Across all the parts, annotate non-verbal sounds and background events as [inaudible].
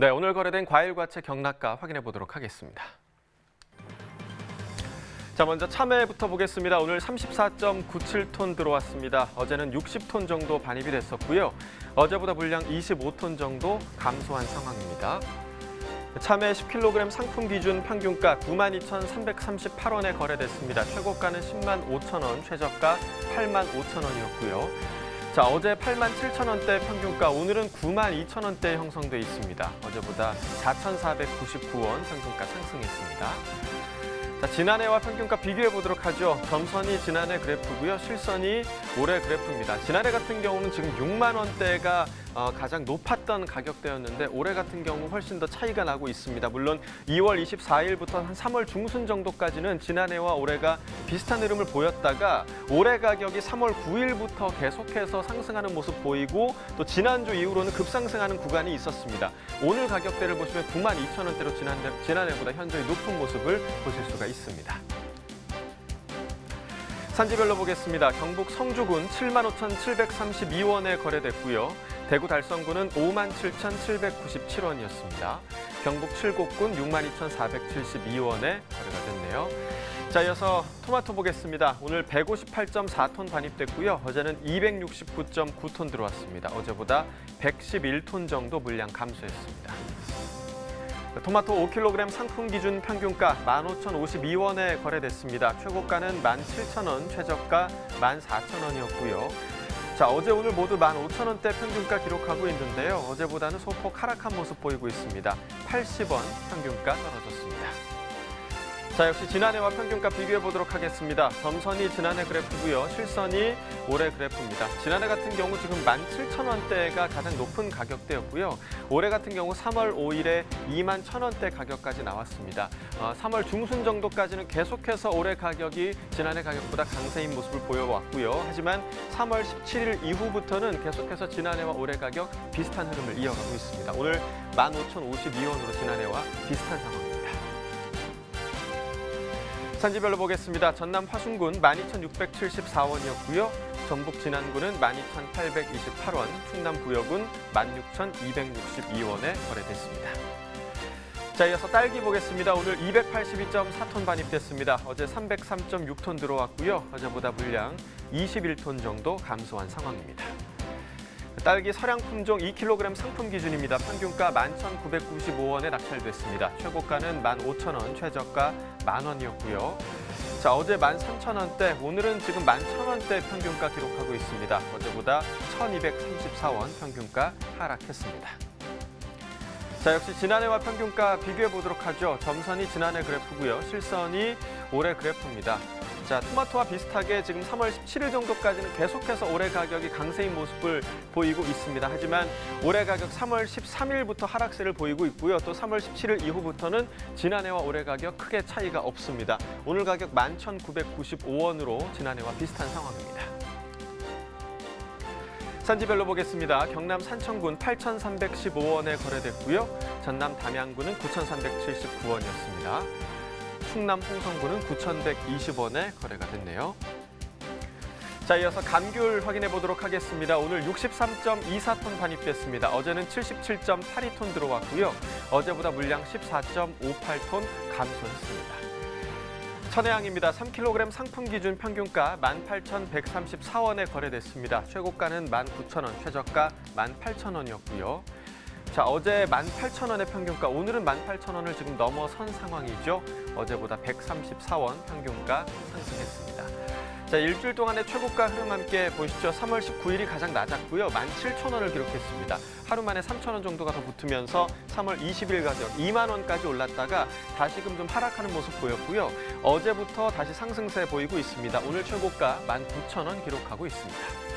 네, 오늘 거래된 과일과채 경락가 확인해 보도록 하겠습니다. 자, 먼저 참외부터 보겠습니다. 오늘 34.97톤 들어왔습니다. 어제는 60톤 정도 반입이 됐었고요. 어제보다 물량 25톤 정도 감소한 상황입니다. 참외 10kg 상품 기준 평균가 92,338원에 거래됐습니다. 최고가는 10만 5천 원, 최저가 8만 5천 원이었고요. 자, 어제 8만 7천 원대 평균가, 오늘은 9만 2천 원대 형성돼 있습니다. 어제보다 4,499원 평균가 상승했습니다. 자, 지난해와 평균가 비교해 보도록 하죠. 점선이 지난해 그래프고요. 실선이 올해 그래프입니다. 지난해 같은 경우는 지금 6만 원대가 어, 가장 높았던 가격대였는데 올해 같은 경우 훨씬 더 차이가 나고 있습니다. 물론 2월 24일부터 한 3월 중순 정도까지는 지난해와 올해가 비슷한 흐름을 보였다가 올해 가격이 3월 9일부터 계속해서 상승하는 모습 보이고 또 지난주 이후로는 급상승하는 구간이 있었습니다. 오늘 가격대를 보시면 9만 2천 원대로 지난해, 지난해보다 현저히 높은 모습을 보실 수가 있습니다. 산지별로 보겠습니다. 경북 성주군 75,732원에 거래됐고요. 대구 달성군은 57,797원이었습니다. 경북 칠곡군 62,472원에 거래가 됐네요. 자, 이어서 토마토 보겠습니다. 오늘 158.4톤 반입됐고요. 어제는 269.9톤 들어왔습니다. 어제보다 111톤 정도 물량 감소했습니다. 토마토 5kg 상품 기준 평균가 15,052원에 거래됐습니다. 최고가는 17,000원, 최저가 14,000원이었고요. 자, 어제 오늘 모두 15,000원대 평균가 기록하고 있는데요. 어제보다는 소폭 하락한 모습 보이고 있습니다. 80원 평균가 떨어졌습니다. 자, 역시 지난해와 평균가 비교해 보도록 하겠습니다. 점선이 지난해 그래프고요. 실선이 올해 그래프입니다. 지난해 같은 경우 지금 17,000원대가 가장 높은 가격대였고요. 올해 같은 경우 3월 5일에 2만 1,000원대 가격까지 나왔습니다. 어, 3월 중순 정도까지는 계속해서 올해 가격이 지난해 가격보다 강세인 모습을 보여왔고요. 하지만 3월 17일 이후부터는 계속해서 지난해와 올해 가격 비슷한 흐름을 이어가고 있습니다. 오늘 15,052원으로 지난해와 비슷한 상황입니다. 산지별로 보겠습니다. 전남 화순군 12,674원이었고요. 전북 진안군은 12,828원, 충남 부여군 16,262원에 거래됐습니다. 자, 이어서 딸기 보겠습니다. 오늘 282.4톤 반입됐습니다. 어제 303.6톤 들어왔고요. 어제보다 물량 21톤 정도 감소한 상황입니다. 딸기 서량 품종 2kg 상품 기준입니다. 평균가 11,995원에 낙찰됐습니다. 최고가는 15,000원, 최저가 만원이었고요. 자, 어제 13,000원대, 오늘은 지금 11,000원대 평균가 기록하고 있습니다. 어제보다 1,234원 평균가 하락했습니다. 자, 역시 지난해와 평균가 비교해 보도록 하죠. 점선이 지난해 그래프고요. 실선이 올해 그래프입니다. 자, 토마토와 비슷하게 지금 3월 17일 정도까지는 계속해서 올해 가격이 강세인 모습을 보이고 있습니다. 하지만 올해 가격 3월 13일부터 하락세를 보이고 있고요. 또 3월 17일 이후부터는 지난해와 올해 가격 크게 차이가 없습니다. 오늘 가격 11,995원으로 지난해와 비슷한 상황입니다. 산지별로 보겠습니다. 경남 산청군 8,315원에 거래됐고요. 전남 담양군은 9,379원이었습니다. 충남 홍성군은 9,120원에 거래가 됐네요. 자, 이어서 감귤 확인해 보도록 하겠습니다. 오늘 63.24톤 반입됐습니다. 어제는 77.82톤 들어왔고요. 어제보다 물량 14.58톤 감소했습니다. 천혜향입니다. 3kg 상품 기준 평균가 18,134원에 거래됐습니다. 최고가는 19,000원, 최저가 18,000원이었고요. 자, 어제 18,000원의 평균가, 오늘은 18,000원을 지금 넘어선 상황이죠. 어제보다 134원 평균가 상승했습니다. 자, 일주일 동안의 최고가 흐름 함께 보시죠. 3월 19일이 가장 낮았고요. 17,000원을 기록했습니다. 하루 만에 3,000원 정도가 더 붙으면서 3월 20일 가격 2만 원까지 올랐다가 다시금 좀 하락하는 모습 보였고요. 어제부터 다시 상승세 보이고 있습니다. 오늘 최고가 19,000원 기록하고 있습니다.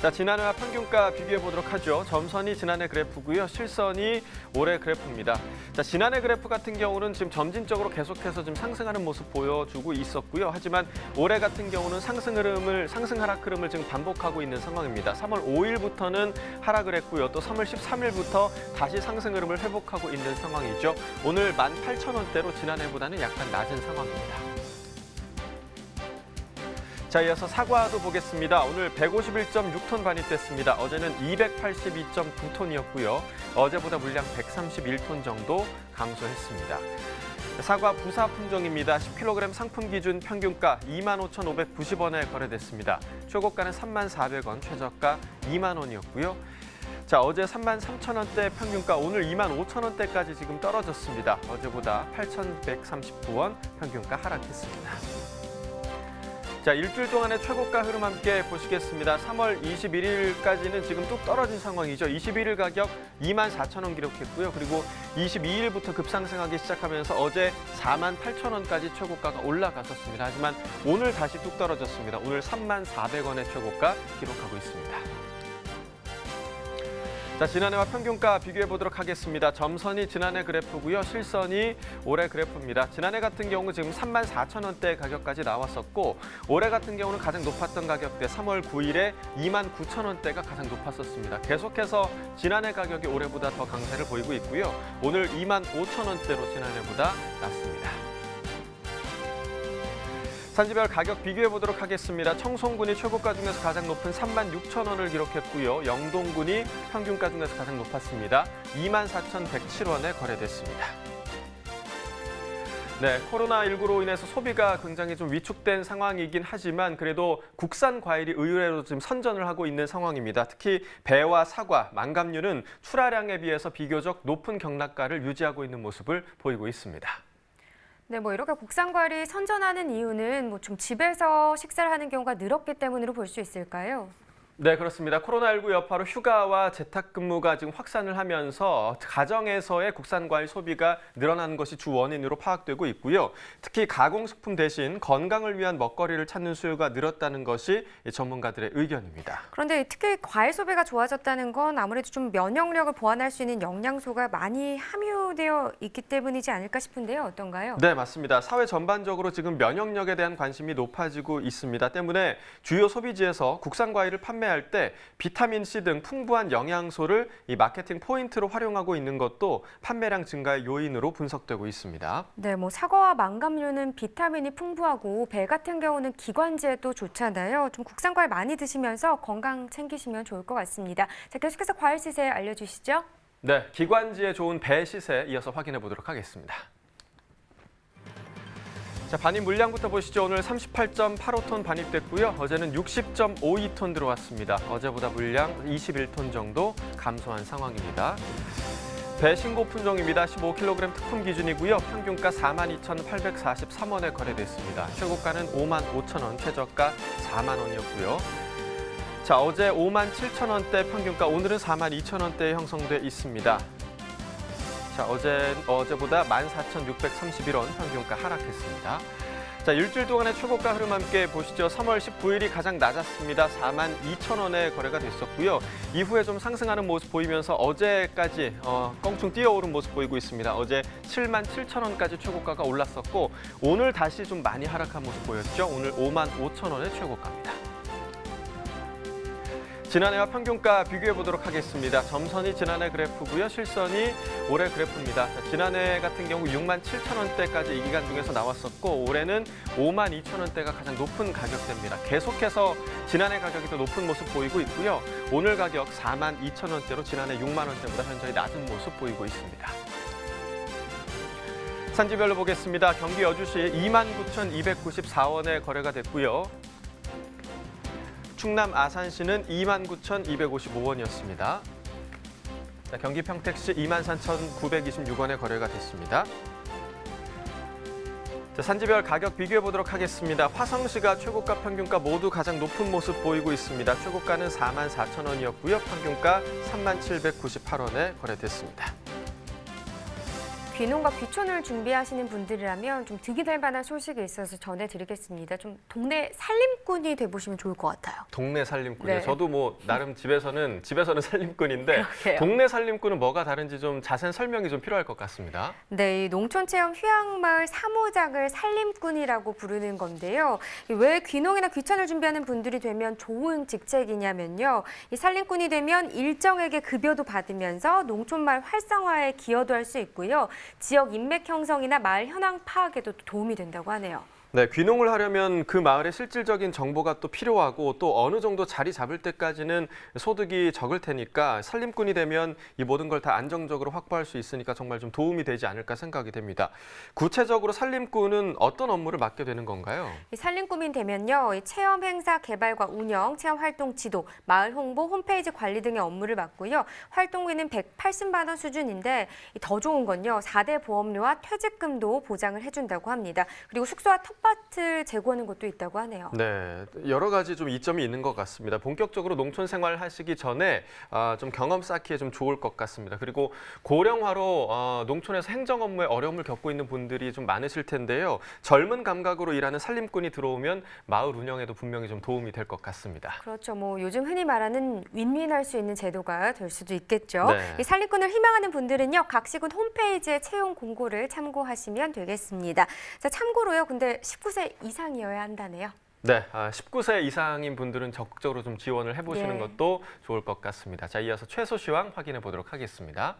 자, 지난해와 평균가 비교해 보도록 하죠. 점선이 지난해 그래프고요. 실선이 올해 그래프입니다. 자, 지난해 그래프 같은 경우는 지금 점진적으로 계속해서 좀 상승하는 모습 보여주고 있었고요. 하지만 올해 같은 경우는 상승 흐름을 상승 하락 흐름을 지금 반복하고 있는 상황입니다. 3월 5일부터는 하락을 했고요. 또 3월 13일부터 다시 상승 흐름을 회복하고 있는 상황이죠. 오늘 18,000원대로 지난해보다는 약간 낮은 상황입니다. 자, 이어서 사과도 보겠습니다. 오늘 151.6톤 반입됐습니다. 어제는 280.9톤이었고요. 어제보다 물량 131톤 정도 감소했습니다. 사과 부사 품종입니다. 10kg 상품 기준 평균가 25,590원에 거래됐습니다. 최고가는 34,400원, 최저가 2만 원이었고요. 자, 어제 33,000원대 평균가, 오늘 25,000원대까지 지금 떨어졌습니다. 어제보다 8,139원 평균가 하락했습니다. 자, 일주일 동안의 최고가 흐름 함께 보시겠습니다. 3월 21일까지는 지금 뚝 떨어진 상황이죠. 21일 가격 24,000원 기록했고요. 그리고 22일부터 급상승하기 시작하면서 어제 48,000원까지 최고가가 올라갔었습니다. 하지만 오늘 다시 뚝 떨어졌습니다. 오늘 34,400원의 최고가 기록하고 있습니다. 자, 지난해와 평균가 비교해 보도록 하겠습니다. 점선이 지난해 그래프고요. 실선이 올해 그래프입니다. 지난해 같은 경우 지금 34,000원대 가격까지 나왔었고 올해 같은 경우는 가장 높았던 가격대 3월 9일에 29,000원대가 가장 높았었습니다. 계속해서 지난해 가격이 올해보다 더 강세를 보이고 있고요. 오늘 25,000원대로 지난해보다 낮습니다. 산지별 가격 비교해 보도록 하겠습니다. 청송군이 최고가 중에서 가장 높은 3만 6천 원을 기록했고요. 영동군이 평균가 중에서 가장 높았습니다. 2만 4,107원에 거래됐습니다. 네, 코로나19로 인해서 소비가 굉장히 좀 위축된 상황이긴 하지만 그래도 국산 과일이 의외로 지금 선전을 하고 있는 상황입니다. 특히 배와 사과, 망감류는 출하량에 비해서 비교적 높은 경락가를 유지하고 있는 모습을 보이고 있습니다. 네, 뭐 이렇게 국산 과일이 선전하는 이유는 뭐 좀 집에서 식사를 하는 경우가 늘었기 때문으로 볼 수 있을까요? 네, 그렇습니다. 코로나19 여파로 휴가와 재택 근무가 지금 확산을 하면서 가정에서의 국산 과일 소비가 늘어나는 것이 주 원인으로 파악되고 있고요. 특히 가공식품 대신 건강을 위한 먹거리를 찾는 수요가 늘었다는 것이 전문가들의 의견입니다. 그런데 특히 과일 소비가 좋아졌다는 건 아무래도 좀 면역력을 보완할 수 있는 영양소가 많이 함유되어 있기 때문이지 않을까 싶은데요. 어떤가요? 네, 맞습니다. 사회 전반적으로 지금 면역력에 대한 관심이 높아지고 있습니다. 때문에 주요 소비지에서 국산 과일을 판매 할 때 비타민 C 등 풍부한 영양소를 이 마케팅 포인트로 활용하고 있는 것도 판매량 증가의 요인으로 분석되고 있습니다. 네, 뭐 사과와 망감류는 비타민이 풍부하고 배 같은 경우는 기관지에도 좋잖아요. 좀 국산 과일 많이 드시면서 건강 챙기시면 좋을 것 같습니다. 자, 계속해서 과일 시세 알려주시죠. 네, 기관지에 좋은 배 시세 이어서 확인해 보도록 하겠습니다. 자, 반입 물량부터 보시죠. 오늘 38.85톤 반입됐고요. 어제는 60.52톤 들어왔습니다. 어제보다 물량 21톤 정도 감소한 상황입니다. 배 신고 품종입니다. 15kg 특품 기준이고요. 평균가 42,843원에 거래됐습니다. 최고가는 5만 5천 원, 최저가 4만 원이었고요. 자, 어제 5만 7천 원대 평균가, 오늘은 4만 2천 원대에 형성돼 있습니다. 자, 어제 어제보다 14,631원 평균가 하락했습니다. 자, 일주일 동안의 최고가 흐름 함께 보시죠. 3월 19일이 가장 낮았습니다. 4만 2천 원에 거래가 됐었고요. 이후에 좀 상승하는 모습 보이면서 어제까지 어, 껑충 뛰어오른 모습 보이고 있습니다. 어제 7만 7천 원까지 최고가가 올랐었고 오늘 다시 좀 많이 하락한 모습 보였죠. 오늘 5만 5천 원의 최고가입니다. 지난해와 평균가 비교해 보도록 하겠습니다. 점선이 지난해 그래프고요. 실선이 올해 그래프입니다. 자, 지난해 같은 경우 6만 7천 원대까지 이 기간 중에서 나왔었고 올해는 5만 2천 원대가 가장 높은 가격대입니다. 계속해서 지난해 가격이 더 높은 모습 보이고 있고요. 오늘 가격 4만 2천 원대로 지난해 6만 원대보다 현저히 낮은 모습 보이고 있습니다. 산지별로 보겠습니다. 경기 여주시 29,294원에 거래가 됐고요. 충남 아산시는 29,255원이었습니다. 자, 경기 평택시 23,926원에 거래가 됐습니다. 자, 산지별 가격 비교해 보도록 하겠습니다. 화성시가 최고가 평균가 모두 가장 높은 모습 보이고 있습니다. 최고가는 4만 4천 원이었고요. 평균가 3만 798원에 거래됐습니다. 귀농과 귀촌을 준비하시는 분들이라면 좀 득이 될 만한 소식이 있어서 전해드리겠습니다. 좀 동네 살림꾼이 돼보시면 좋을 것 같아요. 동네 살림꾼이요. 네. 저도 뭐 나름 집에서는 집에서는 살림꾼인데 [laughs] 그러게요. 동네 살림꾼은 뭐가 다른지 좀 자세한 설명이 좀 필요할 것 같습니다. 네, 이 농촌체험 휴양마을 사무장을 살림꾼이라고 부르는 건데요. 이왜 귀농이나 귀촌을 준비하는 분들이 되면 좋은 직책이냐면요. 이 살림꾼이 되면 일정에게 급여도 받으면서 농촌마을 활성화에 기여도 할 수 있고요. 지역 인맥 형성이나 마을 현황 파악에도 도움이 된다고 하네요. 네, 귀농을 하려면 그 마을의 실질적인 정보가 또 필요하고 또 어느 정도 자리 잡을 때까지는 소득이 적을 테니까 산림꾼이 되면 이 모든 걸 다 안정적으로 확보할 수 있으니까 정말 좀 도움이 되지 않을까 생각이 됩니다. 구체적으로 산림꾼은 어떤 업무를 맡게 되는 건가요? 이 산림꾼이 되면요, 이 체험 행사 개발과 운영, 체험 활동 지도, 마을 홍보, 홈페이지 관리 등의 업무를 맡고요. 활동비는 180만 원 수준인데 이더 좋은 건요, 4대 보험료와 퇴직금도 보장을 해준다고 합니다. 그리고 숙소와 텃밭을 제공하는 것도 있다고 하네요. 네, 여러 가지 좀 이점이 있는 것 같습니다. 본격적으로 농촌 생활 하시기 전에 아, 좀 경험 쌓기에 좀 좋을 것 같습니다. 그리고 고령화로 어, 농촌에서 행정 업무에 어려움을 겪고 있는 분들이 좀 많으실 텐데요. 젊은 감각으로 일하는 산림꾼이 들어오면 마을 운영에도 분명히 좀 도움이 될 것 같습니다. 그렇죠. 뭐 요즘 흔히 말하는 윈윈할 수 있는 제도가 될 수도 있겠죠. 네. 이 산림꾼을 희망하는 분들은요, 각 시군 홈페이지의 채용 공고를 참고하시면 되겠습니다. 자, 참고로요, 근데 19세 이상이어야 한다네요. 네, 아, 19세 이상인 분들은 적극적으로 좀 지원을 해보시는 네. 것도 좋을 것 같습니다. 자, 이어서 최소 시황 확인해 보도록 하겠습니다.